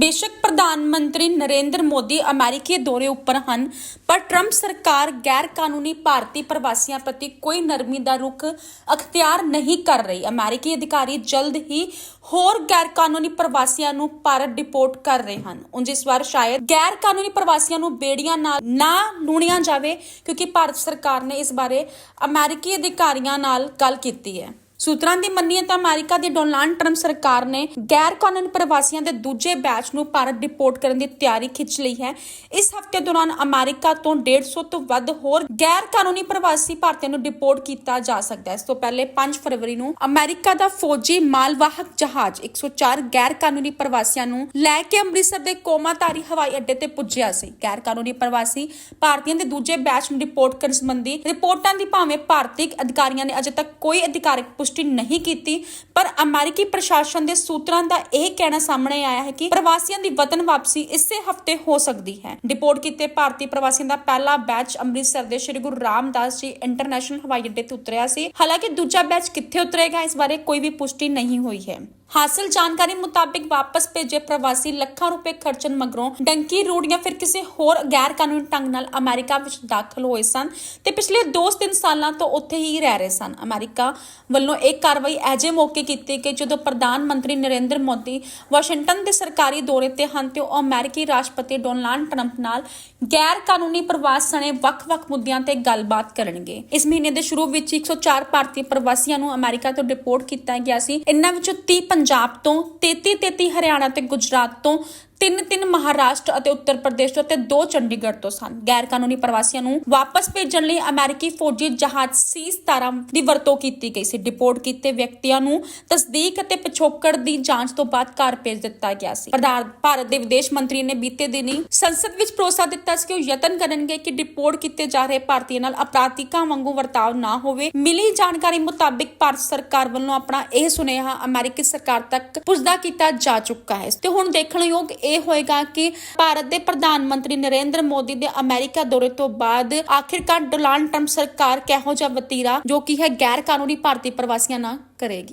ਬੇਸ਼ੱਕ ਪ੍ਰਧਾਨ ਮੰਤਰੀ ਨਰਿੰਦਰ ਮੋਦੀ ਅਮਰੀਕੀ ਦੌਰੇ ਉੱਪਰ ਹਨ, ਪਰ ਟਰੰਪ ਸਰਕਾਰ ਗੈਰ ਕਾਨੂੰਨੀ ਭਾਰਤੀ ਪ੍ਰਵਾਸੀਆਂ ਪ੍ਰਤੀ ਕੋਈ ਨਰਮੀ ਦਾ ਰੁਖ ਅਖਤਿਆਰ ਨਹੀਂ ਕਰ ਰਹੀ। ਅਮਰੀਕੀ ਅਧਿਕਾਰੀ ਜਲਦ ਹੀ ਹੋਰ ਗੈਰ ਕਾਨੂੰਨੀ ਪ੍ਰਵਾਸੀਆਂ ਨੂੰ ਭਾਰਤ ਡਿਪੋਰਟ ਕਰ ਰਹੇ ਹਨ। ਉਂਝ ਇਸ ਵਾਰ ਸ਼ਾਇਦ ਗੈਰ ਕਾਨੂੰਨੀ ਪ੍ਰਵਾਸੀਆਂ ਨੂੰ ਬੇੜੀਆਂ ਨਾਲ ਨਾ ਲੂਣਿਆ ਜਾਵੇ, ਕਿਉਂਕਿ ਭਾਰਤ ਸਰਕਾਰ ਨੇ ਇਸ ਬਾਰੇ ਅਮਰੀਕੀ ਅਧਿਕਾਰੀਆਂ ਨਾਲ ਗੱਲ ਕੀਤੀ ਹੈ। ਸੂਤਰਾਂ ਦੀ ਮੰਨੀਏ ਤਾਂ ਅਮਰੀਕਾ ਦੀ ਡੋਨਾਲਡ ਟਰੰਪ ਸਰਕਾਰ ਨੇ ਗੈਰ ਕਾਨੂੰਨੀ ਪ੍ਰਵਾਸੀਆਂ ਦੇ ਦੂਜੇ ਬੈਚ ਨੂੰ ਭਾਰਤ ਡਿਪੋਰਟ ਕਰਨ ਦੀ ਤਿਆਰੀ ਖਿੱਚ ਲਈ ਹੈ। ਇਸ ਹਫ਼ਤੇ ਦੌਰਾਨ ਅਮਰੀਕਾ ਤੋਂ 150 ਤੋਂ ਵੱਧ ਹੋਰ ਗੈਰ ਕਾਨੂੰਨੀ ਪ੍ਰਵਾਸੀ ਭਾਰਤੀਆਂ ਨੂੰ ਡਿਪੋਰਟ ਕੀਤਾ ਜਾ ਸਕਦਾ ਹੈ। ਇਸ ਤੋਂ ਪਹਿਲੇ 5 ਫਰਵਰੀ ਨੂੰ ਅਮਰੀਕਾ ਦਾ ਫੌਜੀ ਮਾਲਵਾਹਕ ਜਹਾਜ਼ 104 ਗੈਰ ਕਾਨੂੰਨੀ ਪ੍ਰਵਾਸੀਆਂ ਨੂੰ ਲੈ ਕੇ ਅੰਮ੍ਰਿਤਸਰ ਦੇ ਕੋਮਾਧਾਰੀ ਹਵਾਈ ਅੱਡੇ ਤੇ ਪੁੱਜਿਆ ਸੀ। ਗੈਰ ਕਾਨੂੰਨੀ ਪ੍ਰਵਾਸੀ ਭਾਰਤੀਆਂ ਦੇ ਦੂਜੇ ਬੈਚ ਨੂੰ ਡਿਪੋਰਟ ਕਰਨ ਸੰਬੰਧੀ ਰਿਪੋਰਟਾਂ ਦੀ ਭਾਵੇਂ ਭਾਰਤੀ ਅਧਿਕਾਰੀਆਂ ਨੇ ਅਜੇ ਤੱਕ ਕੋਈ ਅਧਿਕਾਰਕ ਪੁਸ਼ਟੀ ਨਹੀਂ ਕੀਤੀ, ਪਰ ਅਮਰੀਕੀ ਪ੍ਰਸ਼ਾਸਨ ਦੇ ਸੂਤਰਾਂ ਦਾ ਇਹ ਕਹਿਣਾ ਸਾਹਮਣੇ ਆਇਆ ਹੈ ਕਿ ਪ੍ਰਵਾਸੀਆਂ ਦੀ ਵਤਨ ਵਾਪਸੀ ਇਸੇ ਹਫ਼ਤੇ ਹੋ ਸਕਦੀ ਹੈ। ਡਿਪੋਰਟ ਕੀਤੇ ਭਾਰਤੀ ਪ੍ਰਵਾਸੀਆਂ ਦਾ ਪਹਿਲਾ ਬੈਚ ਅੰਮ੍ਰਿਤਸਰ ਦੇ ਸ੍ਰੀ ਗੁਰੂ ਰਾਮਦਾਸ ਜੀ ਇੰਟਰਨੈਸ਼ਨਲ ਹਵਾਈ ਅੱਡੇ ਤੇ ਉਤਰਿਆ ਸੀ। ਹਾਲਾਂਕਿ ਦੂਜਾ ਬੈਚ ਕਿੱਥੇ ਉਤਰੇਗਾ, ਇਸ ਬਾਰੇ ਕੋਈ ਵੀ ਪੁਸ਼ਟੀ ਨਹੀਂ ਹੋਈ ਹੈ। ਹਾਸਲ ਜਾਣਕਾਰੀ ਮੁਤਾਬਿਕ ਵਾਪਸ ਭੇਜੇ ਪ੍ਰਵਾਸੀ ਲੱਖਾਂ ਰੁਪਏ ਖਰਚਣ ਮਗਰੋਂ ਡੰਕੀ ਰੋਡ ਜਾਂ ਫਿਰ ਕਿਸੇ ਹੋਰ ਗੈਰ ਕਾਨੂੰਨੀ ਢੰਗ ਨਾਲ ਅਮਰੀਕਾ ਵਿੱਚ ਦਾਖਲ ਹੋਏ ਸਨ ਤੇ ਪਿਛਲੇ 2-3 ਸਾਲਾਂ ਤੋਂ ਉੱਥੇ ਹੀ ਰਹਿ ਰਹੇ ਸਨ। ਅਮਰੀਕਾ ਵੱਲੋਂ ਇਹ ਕਾਰਵਾਈ ਐਜੇ ਮੌਕੇ ਕੀਤੀ ਕਿ ਜਦੋਂ ਪ੍ਰਧਾਨ ਮੰਤਰੀ ਨਰਿੰਦਰ ਮੋਦੀ ਵਾਸ਼ਿੰਗਟਨ ਦੇ ਸਰਕਾਰੀ ਦੌਰੇ ਤੇ ਹਨ ਤੇ ਉਹ ਅਮਰੀਕੀ ਰਾਸ਼ਟਰਪਤੀ ਡੋਨਾਲਡ ਟਰੰਪ ਨਾਲ ਗੈਰ ਕਾਨੂੰਨੀ ਪ੍ਰਵਾਸ ਸਣੇ ਵੱਖ-ਵੱਖ ਮੁੱਦਿਆਂ ਤੇ ਗੱਲਬਾਤ ਕਰਨਗੇ। ਇਸ ਮਹੀਨੇ ਦੇ ਸ਼ੁਰੂ ਵਿੱਚ 104 ਭਾਰਤੀ ਪ੍ਰਵਾਸੀਆਂ ਨੂੰ ਅਮਰੀਕਾ ਤੋਂ ਡਿਪੋਰਟ ਕੀਤਾ ਗਿਆ ਸੀ। ਇਨ੍ਹਾਂ ਵਿੱਚੋਂ 30 ਪੰਜਾਬ ਤੋਂ 33 33 ਹਰਿਆਣਾ ਤੇ ਗੁਜਰਾਤ ਤੋਂ ਤਿੰਨ ਤਿੰਨ ਮਹਾਰਾਸ਼ਟਰ ਅਤੇ ਉੱਤਰ ਪ੍ਰਦੇਸ਼ ਤੋਂ ਤੇ ਦੋ ਚੰਡੀਗੜ੍ਹ ਤੋਂ ਸਨ। ਗੈਰ ਕਾਨੂੰਨੀ ਪ੍ਰਵਾਸੀਆਂ ਨੂੰ ਵਾਪਸ ਭੇਜਣ ਲਈ ਅਮਰੀਕੀ ਫੌਜੀ ਜਹਾਜ਼ ਸੀ-17 ਦੀ ਵਰਤੋਂ ਕੀਤੀ ਗਈ ਸੀ। ਡਿਪੋਰਟ ਕੀਤੇ ਵਿਅਕਤੀਆਂ ਨੂੰ ਤਸਦੀਕ ਅਤੇ ਪਿਛੋਕੜ ਦੀ ਜਾਂਚ ਤੋਂ ਬਾਅਦ ਘਰ ਭੇਜ ਦਿੱਤਾ ਗਿਆ ਸੀ। ਪ੍ਰਧਾਨ ਭਾਰਤ ਦੇ ਵਿਦੇਸ਼ ਮੰਤਰੀ ਨੇ ਬੀਤੇ ਦਿਨੀ ਸੰਸਦ ਵਿੱਚ ਭਰੋਸਾ ਦਿੱਤਾ ਸੀ ਕਿ ਉਹ ਯਤਨ ਕਰਨਗੇ ਕਿ ਡਿਪੋਰਟ ਕੀਤੇ ਜਾ ਰਹੇ ਭਾਰਤੀਆਂ ਨਾਲ ਅਪਰਾਧਿਕਾਂ ਵਾਂਗੂ ਵਰਤਾਓ ਨਾ ਹੋਵੇ। ਮਿਲੀ ਜਾਣਕਾਰੀ ਮੁਤਾਬਿਕ ਭਾਰਤ ਸਰਕਾਰ ਵੱਲੋਂ ਆਪਣਾ ਇਹ ਸੁਨੇਹਾ ਅਮਰੀਕੀ ਸਰਕਾਰ ਤੱਕ ਪੁੱਜਦਾ ਕੀਤਾ ਜਾ ਚੁੱਕਾ ਹੈ। ਤੇ ਹੁਣ ਦੇਖਣਯੋਗ ਇਹ ਹੋਏਗਾ ਕਿ ਭਾਰਤ ਦੇ ਪ੍ਰਧਾਨ ਮੰਤਰੀ ਨਰਿੰਦਰ ਮੋਦੀ ਦੇ ਅਮਰੀਕਾ ਦੌਰੇ ਤੋਂ ਬਾਅਦ ਆਖਿਰਕਾਰ ਡੋਨਾਲਡ ਟਰੰਪ ਸਰਕਾਰ ਕਿਹੋ ਜਿਹਾ ਵਤੀਰਾ, ਜੋ ਕਿ ਹੈ ਗੈਰ ਕਾਨੂੰਨੀ ਭਾਰਤੀ ਪ੍ਰਵਾਸੀਆਂ ਨਾਲ ਕਰੇਗੀ।